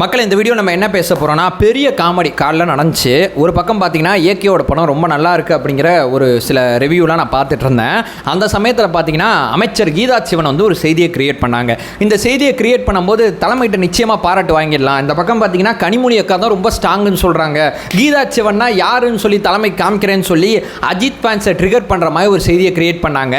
மக்கள் இந்த வீடியோ நம்ம என்ன பேச போகிறோம்னா பெரிய காமெடி காலில் நடந்துச்சு. ஒரு பக்கம் பார்த்தீங்கன்னா ஏகேவோட படம் ரொம்ப நல்லா இருக்குது அப்படிங்கிற ஒரு சில ரிவ்யூலாம் நான் பார்த்துட்டு இருந்தேன். அந்த சமயத்தில் பார்த்தீங்கன்னா அமைச்சர் கீதா சிவன் வந்து ஒரு செய்தியை கிரியேட் பண்ணாங்க. இந்த செய்தியை கிரியேட் பண்ணும்போது தலைமையிட்ட நிச்சயமாக பாராட்டு வாங்கிடலாம். இந்த பக்கம் பார்த்தீங்கன்னா கனிமொழி அக்கா தான் ரொம்ப ஸ்ட்ராங்குன்னு சொல்கிறாங்க கீதா சிவன்னா யாருன்னு சொல்லி தலைமை காமிக்கிறேன்னு சொல்லி அஜித் ஃபேன்ஸை ட்ரிகர் பண்ணுற மாதிரி ஒரு செய்தியை கிரியேட் பண்ணாங்க.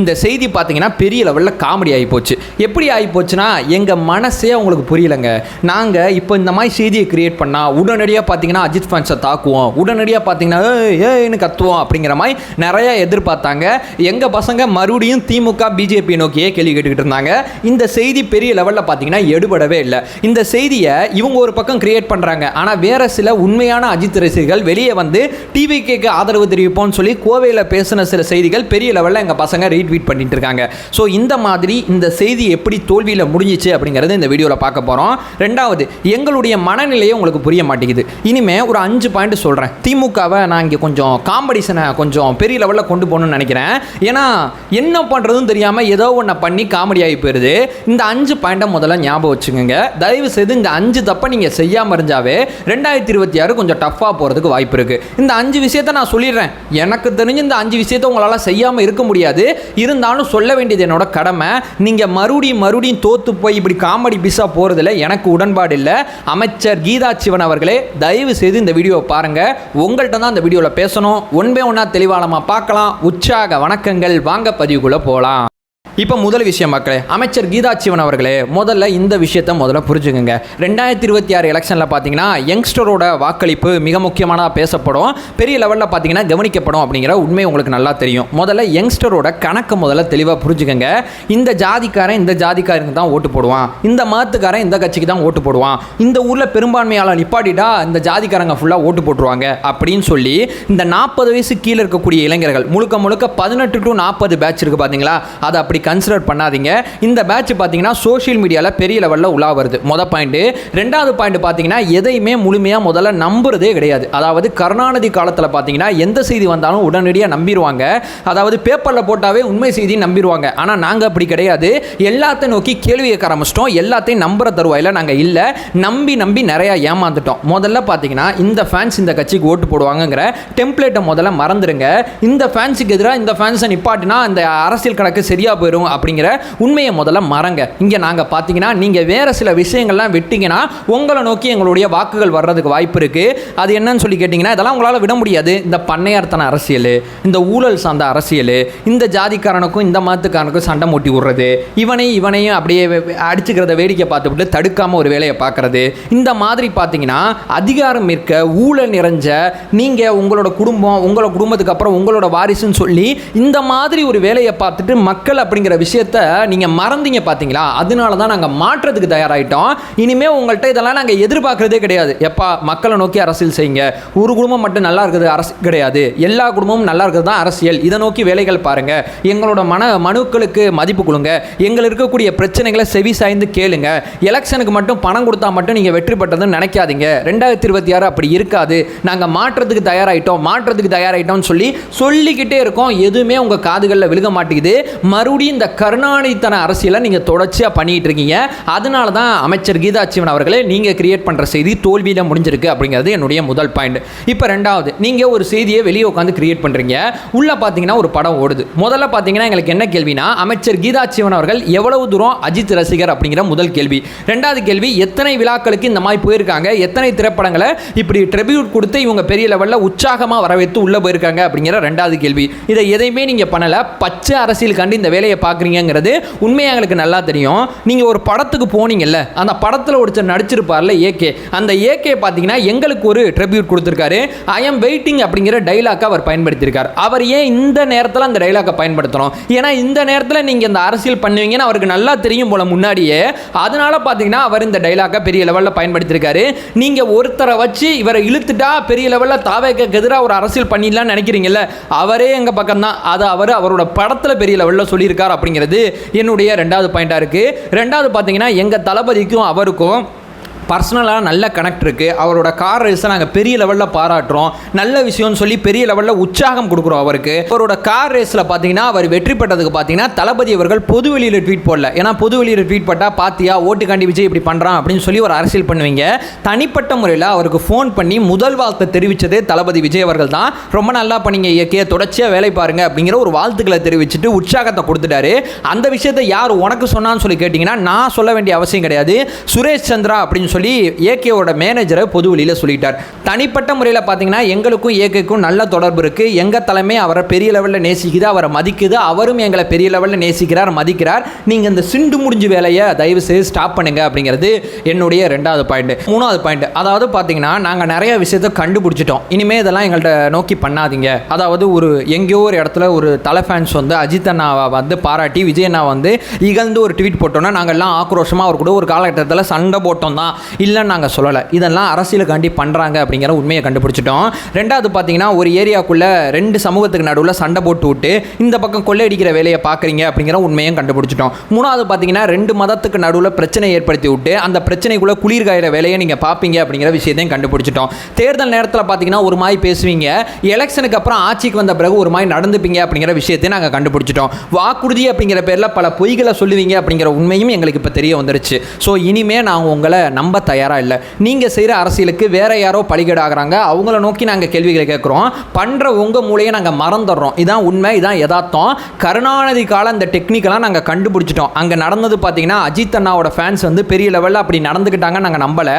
இந்த செய்தி பார்த்தீங்கன்னா பெரிய லெவலில் காமெடி ஆகி போச்சு. எப்படி ஆகி போச்சுன்னா எங்கள் மனசே அவங்களுக்கு புரியலைங்க. நாங்கள் இப்போ இந்த மாதிரி செய்தியை கிரியேட் பண்ணால் உடனடியாக பார்த்தீங்கன்னா அஜித் ஃபேன்ஸை தாக்குவோம். உடனடியாக பார்த்தீங்கன்னா ஏன்னு கத்துவோம் அப்படிங்கிற மாதிரி நிறைய எதிர்பார்த்தாங்க. எங்கள் பசங்க மறுபடியும் திமுக பிஜேபி நோக்கியே கேள்வி கேட்டுக்கிட்டு இருந்தாங்க. இந்த செய்தி பெரிய லெவலில் பார்த்தீங்கன்னா எடுபடவே இல்லை. இந்த செய்தியை இவங்க ஒரு பக்கம் கிரியேட் பண்ணுறாங்க ஆனால் வேற சில உண்மையான அஜித் ரசிகர்கள் வெளியே வந்து டிவிகேக்கு ஆதரவு தெரிவிப்போம்னு சொல்லி கோவையில் பேசின சில செய்திகள் பெரிய லெவலில் எங்கள் பசங்க ரீட்வீட் பண்ணிட்டு இருக்காங்க. ஸோ இந்த மாதிரி இந்த செய்தி எப்படி தோல்வியில் முடிஞ்சிச்சு அப்படிங்கிறது இந்த வீடியோவில் பார்க்க போகிறோம் ரெண்டாவது எங்களுடைய மனநிலையே உங்களுக்கு புரிய மாட்டேங்குது. இனிமே ஒரு அஞ்சு பாயிண்ட் சொல்கிறேன் திமுகவை நான் இங்கே கொஞ்சம் காம்படிஷனை கொஞ்சம் பெரிய லெவலில் கொண்டு போகணும்னு நினைக்கிறேன். ஏன்னா என்ன பண்ணுறதுன்னு தெரியாமல் ஏதோ ஒன்று பண்ணி காமெடி ஆகி போயிடுது இந்த அஞ்சு பாயிண்ட்டை முதல்ல ஞாபகம் வச்சுக்கோங்க. தயவு செய்து இந்த அஞ்சு தப்பை நீங்கள் செய்யாமல் இருந்தாவே ரெண்டாயிரத்தி இருபத்தி ஆறு கொஞ்சம் டஃப்பாக போகிறதுக்கு வாய்ப்பு இருக்குது இந்த அஞ்சு விஷயத்தை நான் சொல்லிடுறேன். எனக்கு தெரிஞ்சு இந்த அஞ்சு விஷயத்தை உங்களால் செய்யாமல் இருக்க முடியாது. இருந்தாலும் சொல்ல வேண்டியது என்னோட கடமை. நீங்கள் மறுபடியும் மறுபடியும் தோற்று போய் இப்படி காமெடி பிஸாக போகிறதுல எனக்கு உடன்பாடு இல்லை அமைச்சர் கீதா சிவன் அவர்களே தயவு செய்து இந்த வீடியோவை பாருங்கள் உங்கள்கிட்ட தான் இந்த வீடியோவில் பேசணும். ஒன்பே ஒன்றா தெளிவாளமாக பார்க்கலாம். உற்சாக வணக்கங்கள். வாங்க பதிவுக்குள்ளே போகலாம் இப்போ முதல் விஷயம் மக்களே அமைச்சர் கீதா சிவன் அவர்களே முதல்ல இந்த விஷயத்தை முதல்ல புரிஞ்சுக்கங்க. ரெண்டாயிரத்தி இருபத்தி ஆறு எலெக்ஷனில் பார்த்தீங்கன்னா யங்ஸ்டரோட வாக்களிப்பு மிக முக்கியமானதாக பேசப்படும். பெரிய லெவலில் பார்த்தீங்கன்னா கவனிக்கப்படும் அப்படிங்கிற உண்மை உங்களுக்கு நல்லா தெரியும். முதல்ல யங்ஸ்டரோட கணக்கு முதல்ல தெளிவாக புரிஞ்சுக்கங்க. இந்த ஜாதிக்காரன் இந்த ஜாதிக்காரனுக்கு தான் ஓட்டு போடுவான். இந்த மதத்துக்காரன் இந்த கட்சிக்கு தான் ஓட்டு போடுவான். இந்த ஊரில் பெரும்பான்மையாளர் நிப்பாட்டிட்டா இந்த ஜாதிக்காரங்க ஃபுல்லாக ஓட்டு போட்டுருவாங்க அப்படின்னு சொல்லி இந்த நாற்பது வயசு கீழே இருக்கக்கூடிய இளைஞர்கள் முழுக்க முழுக்க பதினெட்டு டு நாற்பது பேட்ச் இருக்குது பார்த்தீங்களா அதை அப்படி கன்சிடர் பண்ணாதீங்க. இந்த பேட்ச் பார்த்தீங்கன்னா சோஷியல் மீடியாவில் பெரிய லெவலில் உலா வருது. மொதல் பாயிண்ட்டு ரெண்டாவது பாயிண்ட் பார்த்தீங்கன்னா எதையுமே முழுமையாக முதல்ல நம்புறதே கிடையாது. அதாவது கருணாநிதி காலத்தில் பார்த்தீங்கன்னா எந்த செய்தி வந்தாலும் உடனடியாக நம்பிடுவாங்க அதாவது பேப்பரில் போட்டாவே உண்மை செய்தி நம்பிடுவாங்க ஆனால் நாங்கள் அப்படி கிடையாது. எல்லாத்தையும் நோக்கி கேள்வி கேட்க ஆரம்பிச்சிட்டோம். எல்லாத்தையும் நம்புற தருவாயில் நாங்கள் இல்லை. நம்பி நம்பி நிறையா ஏமாந்துட்டோம். முதல்ல பார்த்தீங்கன்னா இந்த ஃபேன்ஸ் இந்த கட்சிக்கு ஓட்டு போடுவாங்கங்கிற டெம்ப்ளேட்டை முதல்ல மறந்துடுங்க இந்த ஃபேன்ஸுக்கு எதிராக இந்த ஃபேன்ஸை நிப்பாட்டினா இந்த அரசியல் கணக்கு சரியாக போயிடும் அப்படிங்கிற உண்மையை முதல்ல மறங்க. இங்கே நாங்கள் பார்த்தீங்கன்னா நீங்கள் வேறு சில விஷயங்கள்லாம் விட்டிங்கன்னா உங்களை நோக்கி எங்களுடைய வாக்குகள் வர்றதுக்கு வாய்ப்பு இருக்குது அது என்னன்னு சொல்லி கேட்டிங்கன்னா இதெல்லாம் உங்களால் விட முடியாது. இந்த பண்ணையார்த்தன அரசியல் இந்த ஊழல் சார்ந்த அரசியல் இந்த ஜாதிக்காரனுக்கும் இந்த மதத்துக்காரனுக்கும் சண்டை மூட்டி விடுறது. இவனையும் இவனையும் அப்படியே அடிச்சுக்கிறத வேடிக்கை பார்த்துவிட்டு தடுக்காமல் ஒரு வேலையை பார்க்குறது. இந்த மாதிரி பார்த்தீங்கன்னா அதிகாரம் இருக்க ஊழல் நிறைஞ்ச நீங்கள் உங்களோட குடும்பம் உங்களோட குடும்பத்துக்கு அப்புறம் உங்களோட வாரிசுன்னு சொல்லி இந்த மாதிரி ஒரு வேலையை பார்த்துட்டு மக்கள் அப்படி அப்படிங்கிற விஷயத்த நீங்கள் மறந்தீங்க பார்த்தீங்களா அதனால தான் நாங்கள் மாற்றத்துக்கு தயாராகிட்டோம் இனிமேல் உங்கள்கிட்ட இதெல்லாம் நாங்கள் எதிர்பார்க்குறதே கிடையாது. எப்பா மக்களை நோக்கி அரசியல் செய்யுங்க. ஒரு குடும்பம் மட்டும் நல்லா இருக்கிறது அரசு கிடையாது. எல்லா குடும்பமும் நல்லா இருக்கிறது தான் அரசியல். இதை நோக்கி வேலைகள் பாருங்க. எங்களோட மன மனுக்களுக்கு மதிப்பு கொடுங்க. எங்கள் இருக்கக்கூடிய பிரச்சனைகளை செவி சாய்ந்து கேளுங்க. எலெக்ஷனுக்கு மட்டும் பணம் கொடுத்தா மட்டும் நீங்கள் வெற்றி பெற்றதுன்னு நினைக்காதீங்க. ரெண்டாயிரத்தி இருபத்தி ஆறு அப்படி இருக்காது. நாங்கள் மாற்றத்துக்கு தயாராகிட்டோம் மாற்றத்துக்கு தயாராகிட்டோம்னு சொல்லி சொல்லிக்கிட்டே இருக்கோம். எதுவுமே உங்கள் காதுகளில் விழுக மாட்டேங்குது. மறுபடியும் இந்த கருணாநிதித்தன அரசியலை நீங்கள் தொடர்ச்சியாக பண்ணிகிட்டு இருக்கீங்க அதனால தான் அமைச்சர் கீதா சிவன் அவர்களே நீங்கள் கிரியேட் பண்ணுற செய்தி தோல்வியில் முடிஞ்சிருக்கு அப்படிங்கிறது என்னுடைய முதல் பாயிண்ட் இப்போ ரெண்டாவது நீங்கள் ஒரு செய்தியை வெளியே உட்காந்து கிரியேட் பண்ணுறீங்க உள்ளே பார்த்தீங்கன்னா ஒரு படம் ஓடுது. முதல்ல பார்த்தீங்கன்னா எங்களுக்கு என்ன கேள்வினா அமைச்சர் கீதா சிவன் அவர்கள் எவ்வளவு தூரம் அஜித் ரசிகர் அப்படிங்கிற முதல் கேள்வி. ரெண்டாவது கேள்வி எத்தனை விழாக்களுக்கு இந்த மாதிரி போயிருக்காங்க? எத்தனை திரைப்படங்களை இப்படி ட்ரிபியூட் கொடுத்து இவங்க பெரிய லெவலில் உற்சாகமாக வரவேற்று உள்ளே போயிருக்காங்க அப்படிங்கிற ரெண்டாவது கேள்வி. இதை எதையுமே நீங்கள் பண்ணலை. பச்சை அரசியல் கண்டு இந்த வேலையை பார்க்குறீங்கிறது உண்மையாக எங்களுக்கு நல்லா தெரியும். நீங்கள் ஒரு படத்துக்கு போனீங்கல்ல அந்த படத்தில் ஒருத்தர் நடிச்சிருப்பார்ல ஏகே. அந்த ஏகே பார்த்தீங்கன்னா எங்களுக்கு ஒரு ட்ரிபியூட் கொடுத்துருக்காரு. ஐ எம் வெயிட்டிங் அப்படிங்கிற டைலாக்கை அவர் பயன்படுத்தியிருக்கார். அவர் ஏன் இந்த நேரத்தில் அந்த டைலாக்கை பயன்படுத்தணும் ஏன்னா இந்த நேரத்தில் நீங்கள் இந்த அரசியல் பண்ணுவீங்கன்னு அவருக்கு நல்லா தெரியும் போல முன்னாடியே. அதனால பார்த்தீங்கன்னா அவர் இந்த டைலாக்கை பெரிய லெவலில் பயன்படுத்தியிருக்காரு. நீங்கள் ஒருத்தரை வச்சு இவரை இழுத்துட்டா பெரிய லெவலில் தாவேக்கு எதிராக ஒரு அரசியல் பண்ணிடலாம்னு நினைக்கிறீங்கல்ல அவரே எங்கள் பக்கம் தான் அதை அவர் அவரோட படத்தில் பெரிய லெவலில் சொல்லியிருக்கார். அப்படிங்கிறது என்னுடைய ரெண்டாவது பாயிண்டாக இருக்குது ரெண்டாவது பார்த்தீங்கன்னா எங்கள் தளபதிக்கும் அவருக்கும் பர்சனலாக நல்ல கனெக்ட் இருக்குது அவரோட கார் ரேஸை நாங்கள் பெரிய லெவலில் பாராட்டுறோம். நல்ல விஷயம்னு சொல்லி பெரிய லெவலில் உற்சாகம் கொடுக்குறோம் அவருக்கு. அவரோட கார் ரேஸில் பார்த்தீங்கன்னா அவர் வெற்றி பெற்றதுக்கு பார்த்தீங்கன்னா தளபதி அவர்கள் பொது வெளியில் ட்வீட் போடல. ஏன்னா பொது வெளியில் ட்வீட் போட்டால் பார்த்தியா ஓட்டுக்காண்டி விஜய் இப்படி பண்ணுறான் அப்படின்னு சொல்லி ஒரு அரசியல் பண்ணுவீங்க. தனிப்பட்ட முறையில் அவருக்கு ஃபோன் பண்ணி முதல் வாழ்த்தை தெரிவித்ததே தளபதி விஜய் அவர்கள் தான். ரொம்ப நல்லா பண்ணீங்க இயக்கிய தொடர்ச்சியாக வேலை பாருங்க அப்படிங்கிற ஒரு வாழ்த்துக்களை தெரிவிச்சுட்டு உற்சாகத்தை கொடுத்துட்டாரு. அந்த விஷயத்தை யார் உனக்கு சொன்னான்னு சொல்லி கேட்டிங்கன்னா நான் சொல்ல வேண்டிய அவசியம் கிடையாது. சுரேஷ் சந்திரா அப்படின்னு சொல்லி ஏகேவோட மேனேஜரை பொது வழியில் சொல்லிட்டார். தனிப்பட்ட முறையில் பார்த்தீங்கன்னா எங்களுக்கும் ஏகேக்கும் நல்ல தொடர்பு இருக்குது எங்கள் தலைமை அவரை பெரிய லெவலில் நேசிக்குது அவரை மதிக்குது. அவரும் எங்களை பெரிய லெவலில் நேசிக்கிறார் மதிக்கிறார். நீங்கள் இந்த சிண்டு முடிஞ்சு வேலையை தயவு செய்து ஸ்டாப் பண்ணுங்க அப்படிங்கிறது என்னுடைய ரெண்டாவது பாயிண்ட் மூணாவது பாயிண்ட் அதாவது பார்த்தீங்கன்னா நாங்கள் நிறைய விஷயத்தை கண்டுபிடிச்சிட்டோம். இனிமேல் இதெல்லாம் எங்கள்கிட்ட நோக்கி பண்ணாதீங்க. அதாவது ஒரு எங்கேயோ ஒரு இடத்துல ஒரு தலை ஃபேன்ஸ் வந்து அஜித் அண்ணாவை வந்து பாராட்டி விஜய் அண்ணா வந்து இகழ்ந்து ஒரு ட்வீட் போட்டோன்னா நாங்கள்லாம் ஆக்ரோஷமாக அவர் கூட ஒரு காலகட்டத்தில் சண்டை போட்டோம் தான் இல்லைன்னு நாங்கள் சொல்லலை. இதெல்லாம் அரசியலுக்காண்டி பண்ணுறாங்க அப்படிங்கிற உண்மையை கண்டுபிடிச்சிட்டோம். ரெண்டாவது பார்த்தீங்கன்னா ஒரு ஏரியாக்குள்ளே ரெண்டு சமூகத்துக்கு நடுவில் சண்டை போட்டு விட்டு இந்த பக்கம் கொள்ளையடிக்கிற வேலையை பார்க்குறீங்க அப்படிங்கிற உண்மையும் கண்டுபிடிச்சிட்டோம். மூணாவது பார்த்தீங்கன்னா ரெண்டு மதத்துக்கு நடுவில் பிரச்சனை ஏற்படுத்தி விட்டு அந்த பிரச்சனைக்குள்ளே குளிர் காயிற வேலையை நீங்கள் பார்ப்பீங்க அப்படிங்கிற விஷயத்தையும் கண்டுபிடிச்சிட்டோம். தேர்தல் நேரத்தில் பார்த்தீங்கன்னா ஒரு மாதிரி பேசுவீங்க. எலெக்ஷனுக்கு அப்புறம் ஆட்சிக்கு வந்த பிறகு ஒரு மாதிரி நடந்துப்பீங்க அப்படிங்கிற விஷயத்தையும் நாங்கள் கண்டுபிடிச்சிட்டோம். வாக்குறுதி அப்படிங்கிற பேரில் பல பொய்களை சொல்லுவீங்க அப்படிங்கிற உண்மையும் எங்களுக்கு இப்போ தெரிய வந்துருச்சு. ஸோ இனிமே நாங்கள் உங்களை நம்ப தயாராக இல்லை. நீங்கள் செய்கிற அரசியலுக்கு வேற யாரோ பலிகேடாகிறாங்க அவங்கள நோக்கி நாங்கள் கேள்விகளை கேட்குறோம் பண்ணுற உங்கள் மூலையை நாங்கள் மறந்துடுறோம். இதான் உண்மை இதான் யதார்த்தம். கருணாநிதி கால இந்த டெக்னிக்கெல்லாம் நாங்கள் கண்டுபிடிச்சிட்டோம். அங்கே நடந்தது பார்த்தீங்கன்னா அஜித் அண்ணாவோட ஃபேன்ஸ் வந்து பெரிய லெவலில் அப்படி நடந்துக்கிட்டாங்க நாங்கள் நம்பலை.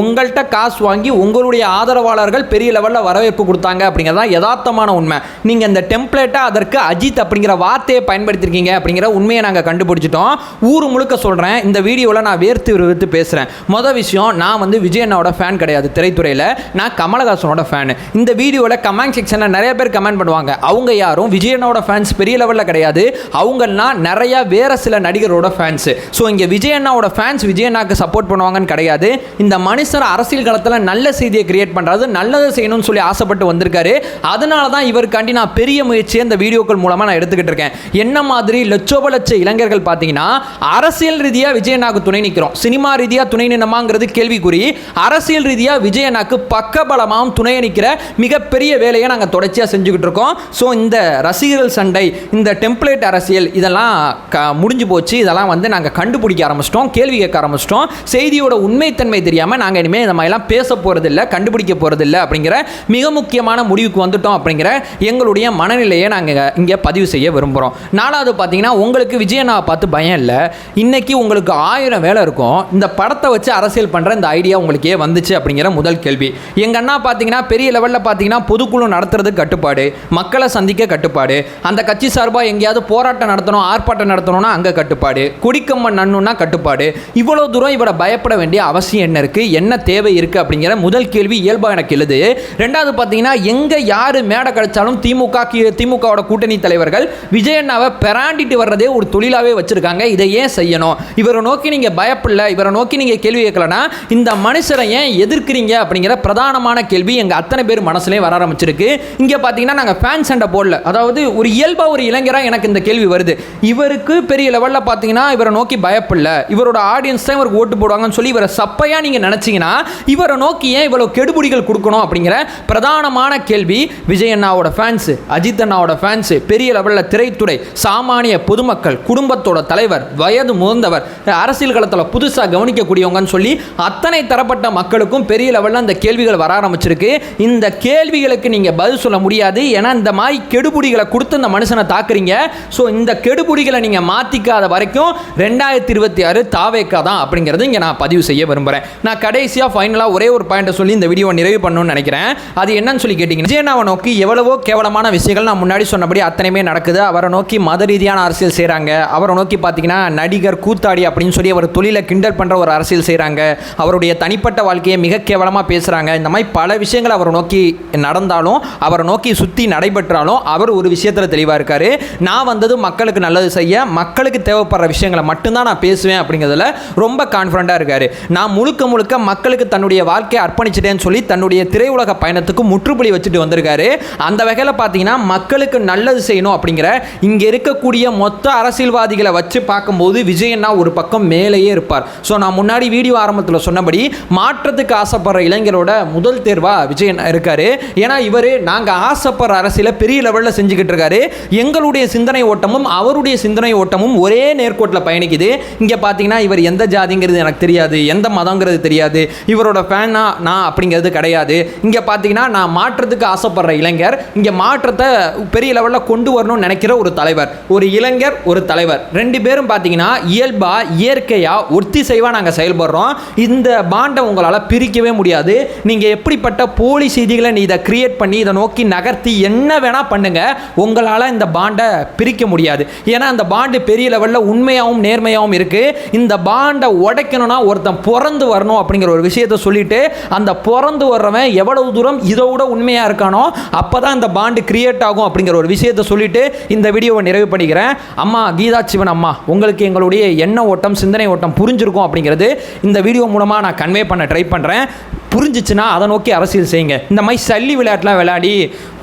உங்கள்கிட்ட காசு வாங்கி உங்களுடைய ஆதரவாளர்கள் பெரிய லெவலில் வரவேற்பு கொடுத்தாங்க அப்படிங்கிறது தான் யதார்த்தமான உண்மை. நீங்கள் இந்த டெம்ப்ளேட்டை அதற்கு அஜித் அப்படிங்கிற வார்த்தையை பயன்படுத்திருக்கீங்க அப்படிங்கிற உண்மையை நாங்கள் கண்டுபிடிச்சிட்டோம். ஊர் முழுக்க சொல்கிறேன் இந்த வீடியோவில் நான் வேர்த்து விறுவித்து பேசுகிறேன் மொதல் விஷயம் நான் வந்து விஜய் அண்ணாவோட ஃபேன் கிடையாது திரைத்துறையில். நான் கமலஹாசனோட ஃபேன் இந்த வீடியோவில் கமெண்ட் செக்ஷனில் நிறைய பேர் கமெண்ட் பண்ணுவாங்க. அவங்க யாரும் விஜய் அண்ணாவோட ஃபேன்ஸ் பெரிய லெவலில் கிடையாது. அவங்கெல்லாம் நிறையா வேறு சில நடிகரோட ஃபேன்ஸு ஸோ இங்கே விஜய் அண்ணாவோட ஃபேன்ஸ் விஜய் அண்ணாக்கு சப்போர்ட் பண்ணுவாங்கன்னு கிடையாது. இந்த மனுஷர் அரசியல் களத்தில் நல்ல செய்தியை கிரியேட் பண்ணுறது நல்லதை செய்யணும்னு சொல்லி ஆசைப்பட்டு வந்திருக்காரு. அதனால தான் இவருக்காண்டி நான் பெரிய முயற்சியை இந்த வீடியோக்கள் மூலமாக நான் எடுத்துக்கிட்டு இருக்கேன். என்ன மாதிரி லட்சோப லட்ச இளைஞர்கள் பார்த்தீங்கன்னா அரசியல் ரீதியாக விஜய் அண்ணாக்கு துணை நிற்கிறோம் சினிமா ரீதியாக துணை நின்னமாங்கிறது கேள்விக்குறி. அரசியல் ரீதியாக விஜயனாக்கு பக்கபலமாகவும் துணை நிற்கிற மிகப்பெரிய வேலையை நாங்கள் தொடர்ச்சியாக செஞ்சுக்கிட்டு இருக்கோம். ஸோ இந்த ரசிகர்கள் சண்டை இந்த டெம்ப்ளேட் அரசியல் இதெல்லாம் க முடிஞ்சு போச்சு. இதெல்லாம் வந்து நாங்கள் கண்டுபிடிக்க ஆரம்பிச்சிட்டோம் கேள்வி கேட்க ஆரம்பிச்சிட்டோம். செய்தியோட உண்மைத்தன்மை தெரியாமல் நாங்கள் இனிமேல் இந்த மாதிரிலாம் பேச போகிறதில்ல கண்டுபிடிக்க போகிறதில்ல அப்படிங்கிற மிக முக்கியமான முடிவுக்கு வந்துட்டோம் அப்படிங்கிற எங்களுடைய மனநிலையை நாங்கள் இங்கே பதிவு செய்ய விரும்புகிறோம் நாலாவது பார்த்தீங்கன்னா உங்களுக்கு விஜயனாவை பார்த்து பயம் இல்லை. இன்னைக்கு உங்களுக்கு ஆயிரம் வேலை இருக்கும். இந்த படத்தை வச்சு அரசு அரசியல் பண்ணுற இந்த ஐடியா உங்களுக்கு ஏன் வந்துச்சு அப்படிங்கிற முதல் கேள்வி. எங்கள் அண்ணா பார்த்தீங்கன்னா பெரிய லெவலில் பார்த்தீங்கன்னா பொதுக்குழு நடத்துறது கட்டுப்பாடு மக்களை சந்திக்க கட்டுப்பாடு அந்த கட்சி சார்பாக எங்கேயாவது போராட்டம் நடத்தணும் ஆர்ப்பாட்டம் நடத்தணும்னா அங்கே கட்டுப்பாடு குடிக்கம்மன் நன்னுன்னா கட்டுப்பாடு. இவ்வளோ தூரம் இவரை பயப்பட வேண்டிய அவசியம் என்ன இருக்குது என்ன தேவை இருக்குது அப்படிங்கிற முதல் கேள்வி இயல்பாக எனக்கு எழுது. ரெண்டாவது பார்த்தீங்கன்னா எங்கே யார் மேடை கிடைச்சாலும் திமுக திமுகவோட கூட்டணி தலைவர்கள் விஜயண்ணாவை பெராண்டிட்டு வர்றதே ஒரு தொழிலாகவே வச்சுருக்காங்க இதை ஏன் செய்யணும்? இவரை நோக்கி நீங்கள் பயப்படல இவரை நோக்கி நீங்கள் கேள்வி கேட்கலனா இந்த மனுஷரை ஏன் எதிர்க்கிறீங்க அப்படிங்கிற பிரதானமான கேள்வி எங்கள் அத்தனை பேர் மனசுலேயும் வர ஆரம்பிச்சிருக்கு. இங்கே பார்த்தீங்கன்னா நாங்கள் ஃபேன் சண்டை போடல. அதாவது ஒரு இயல்பாக ஒரு இளைஞராக எனக்கு இந்த கேள்வி வருது. இவருக்கு பெரிய லெவலில் பார்த்தீங்கன்னா இவரை நோக்கி பயப்படல. இவரோட ஆடியன்ஸ் தான் இவருக்கு ஓட்டு போடுவாங்கன்னு சொல்லி இவரை சப்பையாக நீங்கள் நினச்சிங்கன்னா இவரை நோக்கி ஏன் இவ்வளோ கெடுபிடிகள் கொடுக்கணும் அப்படிங்கிற பிரதானமான கேள்வி விஜய் அண்ணாவோட ஃபேன்ஸு அஜித் அண்ணாவோட ஃபேன்ஸு பெரிய லெவலில் திரைத்துறை சாமானிய பொதுமக்கள் குடும்பத்தோட தலைவர் வயது முதந்தவர் அரசியல் களத்தில் புதுசாக கவனிக்கக்கூடியவங்கன்னு சொல்லி அத்தனை தரப்பட்ட மக்களுக்கும் பெரிய லெவலில் அந்த கேள்விகள் வர ஆரம்பிச்சிருக்கு. இந்த கேள்விகளுக்கு நீங்கள் பதில் சொல்ல முடியாது. ஏன்னா இந்த மாதிரி கெடுபுடிகளை கொடுத்து இந்த மனுஷனை தாக்குறீங்க. ஸோ இந்த கெடுபுடிகளை நீங்கள் மாற்றிக்காத வரைக்கும் ரெண்டாயிரத்தி இருபத்தி ஆறு தாவேக்கா தான் அப்படிங்கிறது இங்கே நான் பதிவு செய்ய விரும்புகிறேன் நான் கடைசியாக ஃபைனலாக ஒரே ஒரு பாயிண்ட்டை சொல்லி இந்த வீடியோவை நிறைவு பண்ணணும்னு நினைக்கிறேன். அது என்னன்னு சொல்லி கேட்டிங்கன்னா விஜயனாவை நோக்கி எவ்வளவோ கேவலமான விஷயங்கள் நான் முன்னாடி சொன்னபடி அத்தனையுமே நடக்குது. அவரை நோக்கி மத ரீதியான அரசியல் செய்கிறாங்க அவரை நோக்கி பார்த்தீங்கன்னா நடிகர் கூத்தாடி அப்படின்னு சொல்லி அவர் தொழிலை கிண்டல் பண்ணுற ஒரு அரசியல் செய்கிறாங்க அவருடைய தனிப்பட்ட வாழ்க்கையை மிக கேவலமாக பேசுகிறாங்க இந்த மாதிரி பல விஷயங்கள் அவரை நோக்கி நடந்தாலும் அவரை நோக்கி சுற்றி நடைபெற்றாலும் அவர் ஒரு விஷயத்தில் தெளிவாக இருக்கார். நான் வந்தது மக்களுக்கு நல்லது செய்ய மக்களுக்கு தேவைப்படுற விஷயங்களை மட்டும்தான் நான் பேசுவேன் அப்படிங்கிறதுல ரொம்ப கான்ஃபிடண்ட்டாக இருக்கார். நான் முழுக்க முழுக்க மக்களுக்கு தன்னுடைய வாழ்க்கையை அர்ப்பணிச்சிட்டேன்னு சொல்லி தன்னுடைய திரையுலக பயணத்துக்கு முற்றுப்புள்ளி வச்சுட்டு வந்திருக்காரு. அந்த வகையில் பார்த்தீங்கன்னா மக்களுக்கு நல்லது செய்யணும் அப்படிங்கிற இங்கே இருக்கக்கூடிய மொத்த அரசியல்வாதிகளை வச்சு பார்க்கும்போது விஜயன்னா ஒரு பக்கம் மேலேயே இருப்பார். ஸோ நான் முன்னாடி வீடியோ ஆரம்ப ஆரம்பத்தில் சொன்னபடி மாற்றத்துக்கு ஆசைப்படுற இளைஞரோட முதல் தேர்வாக விஜயன் இருக்கார். ஏன்னா இவர் நாங்கள் ஆசைப்படுற அரசியலை பெரிய லெவலில் செஞ்சுக்கிட்டு இருக்காரு. எங்களுடைய சிந்தனை ஓட்டமும் அவருடைய சிந்தனை ஓட்டமும் ஒரே நேர்கோட்டில் பயணிக்குது. இங்கே பார்த்தீங்கன்னா இவர் எந்த ஜாதிங்கிறது எனக்கு தெரியாது எந்த மதங்கிறது தெரியாது இவரோட ஃபேனா நான் அப்படிங்கிறது கிடையாது. இங்கே பார்த்தீங்கன்னா நான் மாற்றத்துக்கு ஆசைப்படுற இளைஞர் இங்கே மாற்றத்தை பெரிய லெவலில் கொண்டு வரணும்னு நினைக்கிற ஒரு தலைவர் ஒரு இளைஞர் ஒரு தலைவர். ரெண்டு பேரும் பார்த்தீங்கன்னா இயல்பாக இயற்கையாக ஒத்திசைவாக நாங்கள் செயல்படுறோம். இந்த பாண்டை உங்களால் பிரிக்கவே முடியாது. நீங்கள் எப்படிப்பட்ட போலி செய்திகளை நீ இதை கிரியேட் பண்ணி இதை நோக்கி நகர்த்தி என்ன வேணால் பண்ணுங்கள் உங்களால் இந்த பாண்டை பிரிக்க முடியாது. ஏன்னா அந்த பாண்டு பெரிய லெவலில் உண்மையாகவும் நேர்மையாகவும் இருக்குது இந்த பாண்டை உடைக்கணும்னா ஒருத்தன் பிறந்து வரணும் அப்படிங்கிற ஒரு விஷயத்தை சொல்லிட்டு அந்த பிறந்து வர்றவன் எவ்வளவு தூரம் இதை விட உண்மையாக இருக்கானோ அப்போ தான் இந்த பாண்டு கிரியேட் ஆகும் அப்படிங்கிற ஒரு விஷயத்தை சொல்லிட்டு இந்த வீடியோவை நிறைவு பண்ணிக்கிறேன். அம்மா கீதா சிவன் அம்மா உங்களுக்கு எங்களுடைய எண்ண ஓட்டம் சிந்தனை ஓட்டம் புரிஞ்சிருக்கும் அப்படிங்கிறது இந்த வீடியோ மூலமாக நான் கன்வே பண்ண ட்ரை பண்ணுறேன் புரிஞ்சிச்சுன்னா அதை நோக்கி அரசியல் செய்யுங்க. இந்த மாதிரி சல்லி விளையாட்டுலாம் விளையாடி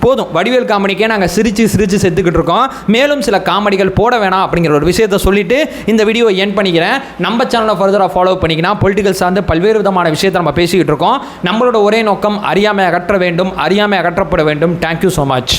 போதும். வடிவேல் காமெடிக்கே நாங்கள் சிரித்து சிரித்து செத்துக்கிட்டு இருக்கோம். மேலும் சில காமெடிகள் போட வேணாம் அப்படிங்கிற ஒரு விஷயத்த சொல்லிட்டு இந்த வீடியோ என் பண்ணிக்கிறேன். நம்ம சேனலை ஃபர்தராக ஃபாலோ பண்ணிக்கினா பொலிட்டிக்கல் சார்ந்து பல்வேறு விதமான விஷயத்தை நம்ம பேசிக்கிட்டு இருக்கோம். நம்மளோட ஒரே நோக்கம் அறியாமை அகற்ற வேண்டும் அறியாமை அகற்றப்பட வேண்டும். Thank you so much